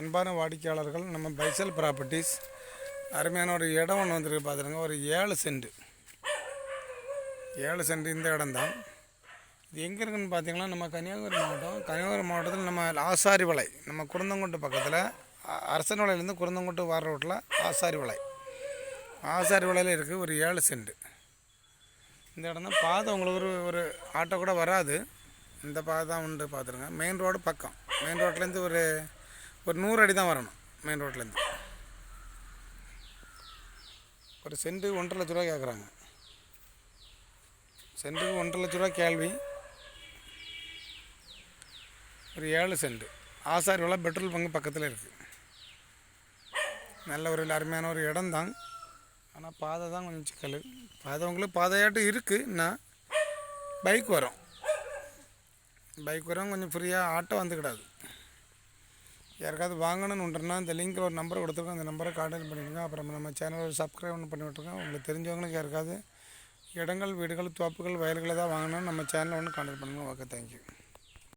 அன்பான வாடிக்கையாளர்கள் நம்ம பைசல் ப்ராப்பர்ட்டிஸ். அருமையான ஒரு இடம் ஒன்று வந்துருக்கு பார்த்துருங்க ஒரு ஏழு சென்ட். ஏழு சென்ட் இந்த இடம்தான். இது எங்கே இருக்குன்னு பார்த்தீங்கன்னா நம்ம கன்னியாகுமரி மாவட்டம். கன்னியாகுமரி மாவட்டத்தில் நம்ம ஆசாரி வலை நம்ம குருந்தங்குட்டு பக்கத்தில் அரசன் வலையிலேருந்து குருந்தங்குண்டு வர ரோட்டில் ஆசாரி வலை ஆசாரி வலையில் இருக்குது ஒரு ஏழு சென்ட். இந்த இடம் தான் பாதை உங்களுக்கு ஒரு ஒரு ஆட்டோ கூட வராது. இந்த பாதை தான் உண்டு பார்த்துருங்க. மெயின் ரோடு பக்கம். மெயின் ரோட்லேருந்து ஒரு ஒரு நூறு அடி தான் வரணும். மெயின் ரோட்லேருந்து ஒரு சென்ட்டு ஒன்றரை லட்ச ரூபா கேட்குறாங்க சென்ட்டுக்கு ஒன்றரை லட்ச ரூபா கேள்வி. ஒரு ஏழு சென்ட். ஆசாரி உள்ள பெட்ரோல் பங்கு பக்கத்தில் இருக்குது நல்ல ஒரு அருமையான ஒரு இடம் தான். ஆனால் பாதை தான் கொஞ்சம் சிக்கல். பாதை உங்களுக்கு பாதையாட்டும் இருக்குன்னா பைக் வரும். பைக் வரவங்க கொஞ்சம் ஃப்ரீயாக ஆட்டோ வந்துக்கிடாது. யாருக்காவது வாங்கணும்னு ஒன்றுனா இந்த லிங்க்கில் ஒரு நம்பர் கொடுத்துருக்கோம். அந்த நம்பரை கான்டாக்ட் பண்ணிக்கோங்க அப்புறம் நம்ம சேனலை சப்ஸ்கிரைப் ஒன்று பண்ணி விட்ருக்கோம் உங்களுக்கு தெரிஞ்சவங்களுக்கு யாருக்காவது இடங்கள் வீடுகள் தோப்புகள் வயல்களை தான் வாங்கணும்னு நம்ம சேனலை ஒன்று கான்டாக்ட் பண்ணுங்கள் ஓகே தேங்க்யூ